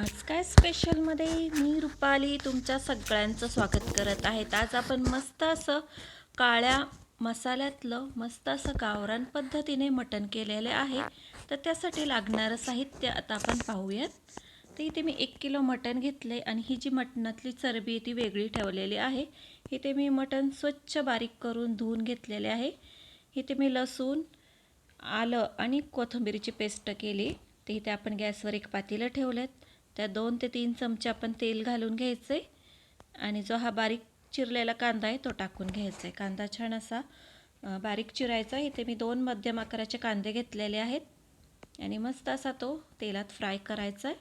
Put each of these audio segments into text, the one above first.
आज काय स्पेशलमध्ये? मी रुपाली तुमच्या सगळ्यांचं स्वागत करत आहेत. आज आपण मस्त असं काळ्या मसाल्यातलं मस्त असं गावरान पद्धतीने मटण केलेले आहे. तर त्यासाठी लागणारं साहित्य आता आपण पाहूयात. तर इथे मी एक किलो मटण घेतले आणि ही जी मटणातली चरबी आहे ती वेगळी ठेवलेली आहे. इथे मी मटण स्वच्छ बारीक करून धुवून घेतलेले आहे. इथे मी लसूण आलं आणि कोथिंबीरीची पेस्ट केली. ते इथे आपण गॅसवर एक पातेलं ठेवलेत. त्या दोन ते तीन चमचे आपण तेल घालून घ्यायचं आहे आणि जो हा बारीक चिरलेला कांदा आहे तो टाकून घ्यायचा आहे. कांदा छान असा बारीक चिरायचा इथे मी दोन मध्यम आकाराचे कांदे घेतलेले आहेत आणि मस्त असा तो तेलात फ्राय करायचा आहे.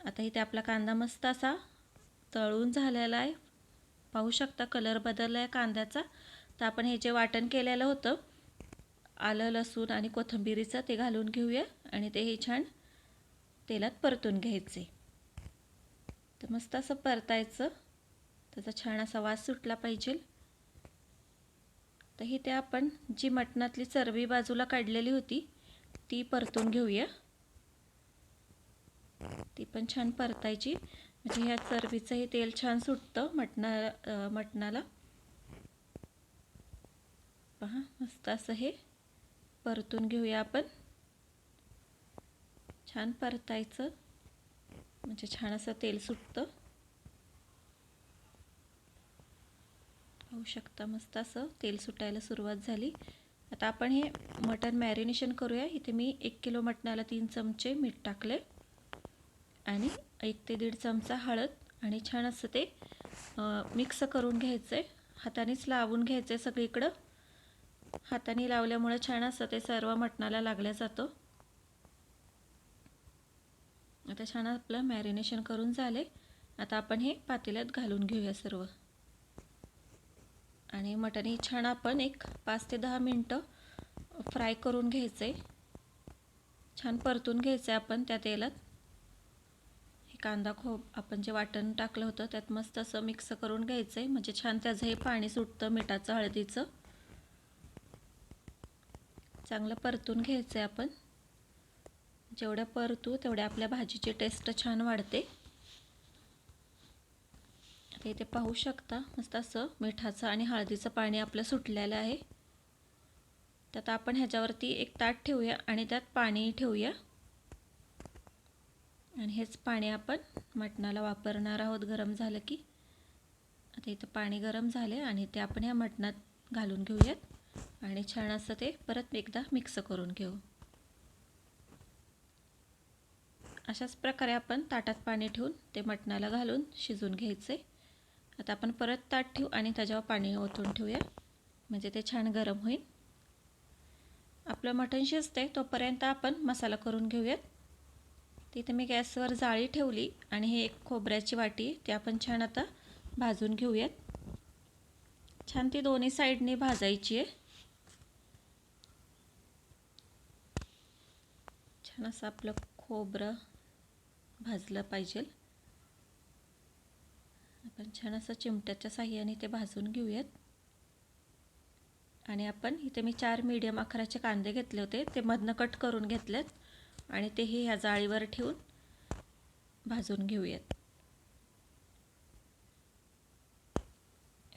आता इथे आपला कांदा मस्त असा तळून झालेला आहे. पाहू शकता कलर बदलला आहे कांद्याचा. तर आपण हे जे वाटण केलेलं होतं आलं लसूण आणि कोथिंबिरीचं ते घालून घेऊया आणि ते हे छान तेलात परतून घ्यायचे. तर मस्त असं परतायचं. त्याचा छान असा वास सुटला पाहिजे. तर ही ते आपण जी मटणातली चरबी बाजूला काढलेली होती ती परतून घेऊया. ती पण छान परतायची. म्हणजे ह्या चरबीचं हे तेल छान सुटतं मटणा मटणाला. पहा मस्त असं हे परतून घेऊया आपण. छान परतायचं. म्हणजे छान असं तेल सुटतं. पाहू शकता मस्त असं तेल सुटायला सुरुवात झाली. आता आपण हे मटण मॅरिनेशन करूया. इथे मी एक किलो मटणाला तीन चमचे मीठ टाकले. आणि एक ते दीड चमचा हळद आणि छान असं ते मिक्स करून घ्यायचं आहे हातानेच लावून घ्यायचं आहे सगळीकडं. हाताने लावल्यामुळं छान असं ते सर्व मटणाला लागलं जातं. आता छान आपलं मॅरिनेशन करून झाले आता आपण हे पातेल्यात घालून घेऊया सर्व. आणि मटण हे छान आपण एक पाच ते दहा मिनटं फ्राय करून घ्यायचं आहे छान परतून घ्यायचं आहे आपण त्या तेलात. हे कांदा खोब आपण जे वाटण टाकलं होतं त्यात मस्त असं मिक्स करून घ्यायचं आहे म्हणजे छान त्याचं हे पाणी सुटतं मिठाचं हळदीचं. चांगलं परतून घ्यायचं आहे आपण. जेवढ्या परतू तेवढ्या आपल्या भाजीची टेस्ट छान वाढते. आता इथे पाहू शकता मस्त असं मिठाचं आणि हळदीचं पाणी आपलं सुटलेलं आहे. त्यात आपण ह्याच्यावरती एक ताट ठेवूया आणि त्यात पाणी ठेवूया. आणि हेच पाणी आपण मटणाला वापरणार आहोत गरम झालं की. आता इथं पाणी गरम झाले आणि ते आपण ह्या मटणात घालून घेऊयात. आणि छान असं ते परत एकदा मिक्स करून घेऊ. अशाच प्रकारे आपण ताटात पाणी ठेवून ते मटणाला घालून शिजून घ्यायचे. आता आपण परत ताट ठेवू आणि त्याच्यावर पाणी ओतून ठेवूया. म्हणजे ते छान गरम होईल. आपलं मटण शिजते तोपर्यंत आपण मसाला करून घेऊयात. तिथे मी गॅसवर जाळी ठेवली आणि हे एक खोबऱ्याची वाटी ती आपण छान आता भाजून घेऊयात. छान ती दोन्ही साईडने भाजायची आहे. छान असं आपलं खोबरं भाजलं पाहिजे. आपण छान असं चिमट्याच्या साह्याने ते भाजून घेऊयात. आणि आपण इथे मी चार मीडियम आकाराचे कांदे घेतले होते ते मधनं कट करून घेतलेत आणि तेही ह्या जाळीवर ठेवून भाजून घेऊयात.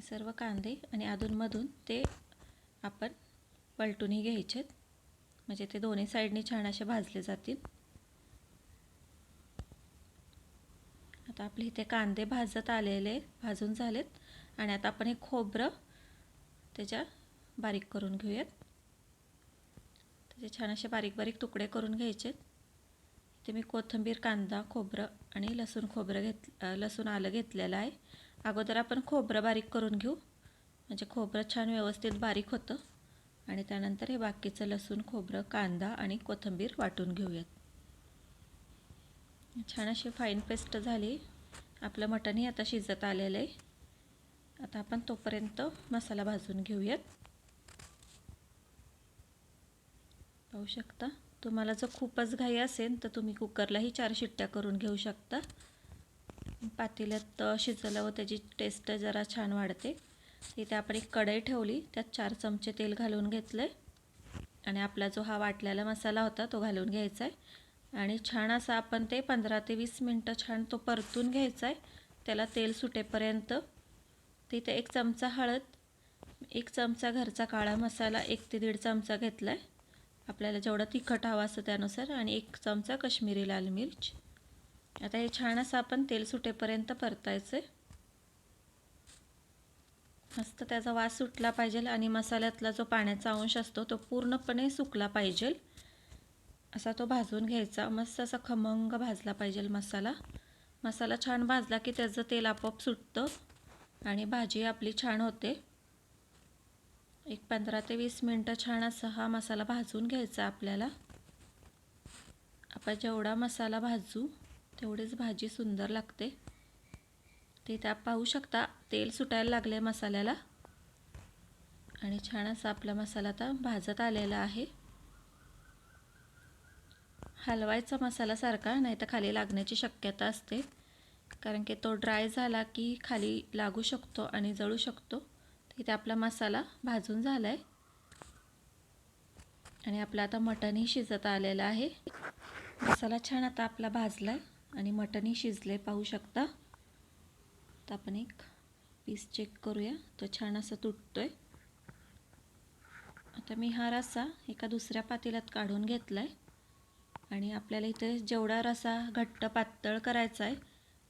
सर्व कांदे आणि अधूनमधून ते आपण पलटूनही घ्यायचेत. म्हणजे ते दोन्ही साईडने छान असे भाजले जातील. आता आपले इथे कांदे भाजत आलेले भाजून झालेत. आणि आता आपण हे खोबरं त्याच्या बारीक करून घेऊयात. त्याचे छान असे बारीक बारीक तुकडे करून घ्यायचे इथे मी कोथिंबीर कांदा खोबरं आणि लसूण खोबरं घेत लसूण आलं घेतलेलं आहे. अगोदर आपण खोबरं बारीक करून घेऊ. म्हणजे खोबरं छान व्यवस्थित बारीक होतं. आणि त्यानंतर हे बाकीचं लसूण खोबरं कांदा आणि कोथिंबीर वाटून घेऊयात. छान अशी फाईन पेस्ट झाली. आपलं मटणही आता शिजत आलेलं आहे. आता आपण तोपर्यंत मसाला भाजून घेऊयात. पाहू शकता? तुम्हाला जर खूपच घाई असेल तर तुम्ही कुकरलाही चार शिट्ट्या करून घेऊ शकता. पातेल्यात शिजल्यावर त्याची टेस्ट जरा छान वाढते. तिथे आपण एक कढई ठेवली त्यात चार चमचे तेल घालून घेतलं आणि आपला जो हा वाटलेला मसाला होता तो घालून घ्यायचा आहे आणि छान असा आपण ते पंधरा ते वीस मिनटं छान तो परतून घ्यायचा आहे. त्याला तेल सुटेपर्यंत. तिथे एक चमचा हळद एक चमचा घरचा काळा मसाला एक ते दीड चमचा घेतला आहे आपल्याला जेवढं तिखट हवं असं त्यानुसार आणि एक चमचा कश्मीरी लाल मिर्च. आता हे छान असं आपण तेल सुटेपर्यंत परतायचं आहे मस्त त्याचा वास सुटला पाहिजे आणि मसाल्यातला जो पाण्याचा अंश असतो तो पूर्णपणे सुकला पाहिजे. असा तो भाजून घ्यायचा. मस्त असा खमंग भाजला पाहिजे मसाला. मसाला छान भाजला की त्याचं तेल आपोआप सुटतं आणि भाजी आपली छान होते. एक पंधरा ते वीस मिनटं छान असा हा मसाला भाजून घ्यायचा आपल्याला. आपण जेवढा मसाला भाजू तेवढीच भाजी सुंदर लागते. ते त्या पाहू शकता तेल सुटायला लागले मसाल्याला. आणि छान असा आपला मसाला आता भाजत आलेला आहे. हलवायचा मसाला सारखा नाही तर खाली लागण्याची शक्यता असते. कारण की तो ड्राय झाला की खाली लागू शकतो आणि जळू शकतो. तिथे आपला मसाला भाजून झाला आहे आणि आपलं आता मटणही शिजत आलेलं आहे. मसाला छान आता आपला भाजला आहे आणि मटणही शिजले पाहू शकता. तर आपण एक पीस चेक करूया. तो छान असं तुटतोय. आता मी हा रस्सा एका दुसऱ्या पातेल्यात काढून घेतला आहे आणि आपल्याला इथे जेवढा रसा घट्ट पातळ करायचा आहे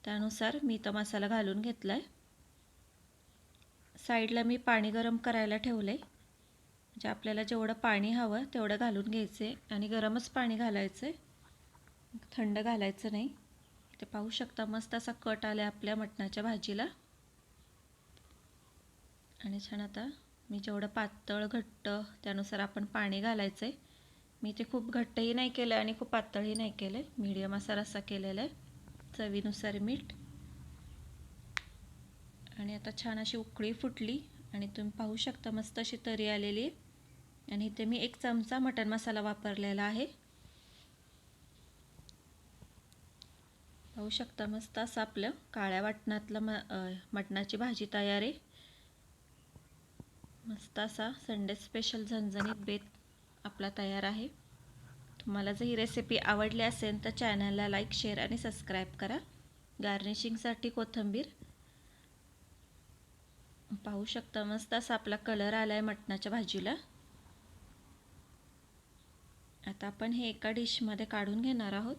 त्यानुसार मी तो मसाला घालून घेतला आहे साईडला मी पाणी गरम करायला ठेवलं आहे म्हणजे आपल्याला जेवढं पाणी हवं तेवढं घालून घ्यायचं आहे आणि गरमच पाणी घालायचं आहे थंड घालायचं नाही. इथे पाहू शकता मस्त असा कट आला आपल्या मटणाच्या भाजीला. आणि छान आता मी जेवढं पातळ घट्ट त्यानुसार आपण पाणी घालायचं आहे मी ते खूप घट्टही नाही केलं आणि खूप पातळही नाही केलं आहे मीडियम असा रस्सा केलेला आहे. चवीनुसार मीठ. आणि आता छान अशी उकळी फुटली. आणि तुम्ही पाहू शकता मस्त अशी तरी आलेली आहे. आणि इथे मी एक चमचा मटण मसाला वापरलेला आहे. पाहू शकता मस्त असं आपलं काळ्या वाटणातलं म मटणाची भाजी तयार आहे. मस्त असा संडे स्पेशल झणझणीत बेत आपला तयार आहे. तुम्हाला जर ही रेसिपी आवडली असेल तर चॅनलला लाईक शेअर आणि सबस्क्राईब करा. गार्निशिंगसाठी कोथिंबीर. पाहू शकता मस्त असा आपला कलर आला आहे मटणाच्या भाजीला. आता आपण हे एका डिशमध्ये काढून घेणार आहोत.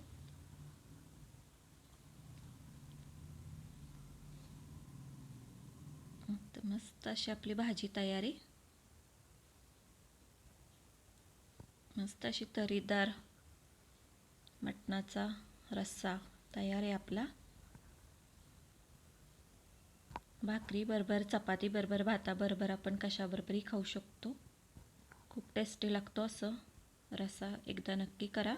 मस्त अशी आपली भाजी तयारी. मस्त अशी तरीदार मटणाचा रस्सा तयार आहे आपला. भाकरी बरोबर चपाती बरोबर भाताबरोबर आपण कशाबरोबरही खाऊ शकतो. खूप टेस्टी लागतो असं. रस्सा एकदा नक्की करा.